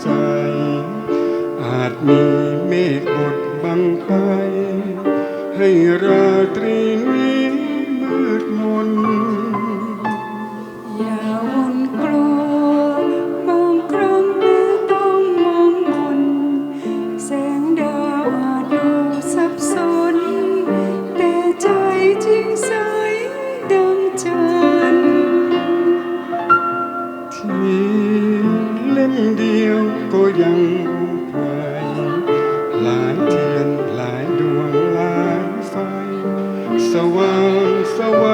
ใส อาจมีเมฆบดบังไป ให้ราตรีนี้มืดมน อย่าวนกลัวบางครั้งแม้ต้องมองมน แสงดาวอาจดูสับสน แต่ใจจริงใสดังจันทร์ที่ เล่มเดียวก็ยังรู้ไว้หลายเทียนหลายดวงหลายไฟ สว่างสว่าง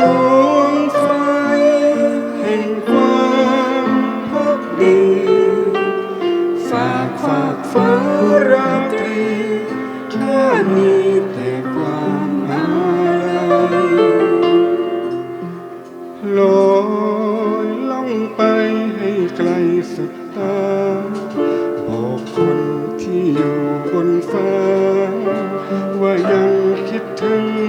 ดวงไฟแห่งความพักดีฝากฝากฟ้าราตรีแค่มีแต่ความอาลัยลอยล่องไปให้ไกลสุดตาบอกคนที่อยู่บนฟ้า ว่ายังคิดถึง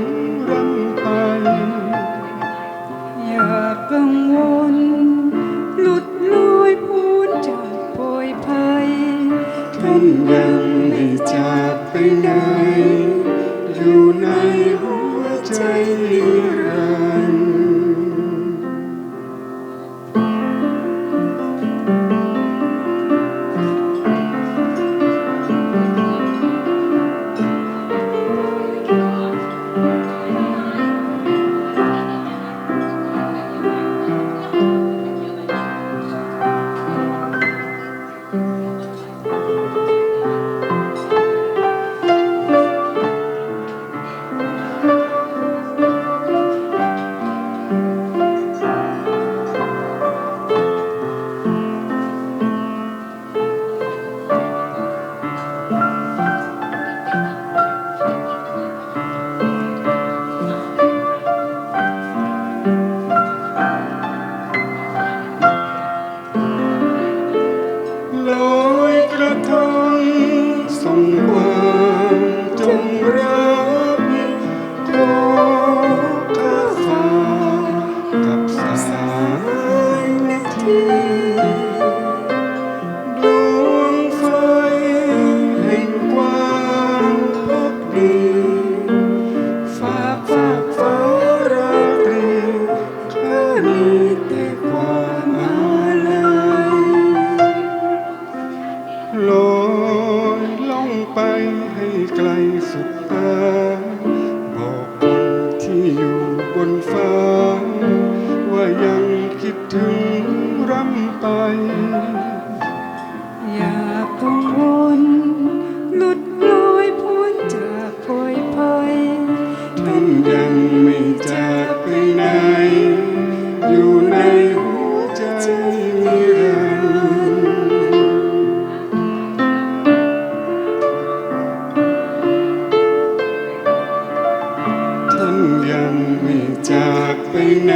นยังไม่จากไปไหนอยู่ในหัวใจนิรัน คิดถึงรำไป อย่ากังวลหลุดลอยพ้นจากโพยภัยท่านยังไม่จากไปไหน อยู่ในหัวใจนิรันดร์ท่านยังไม่จากไปไหน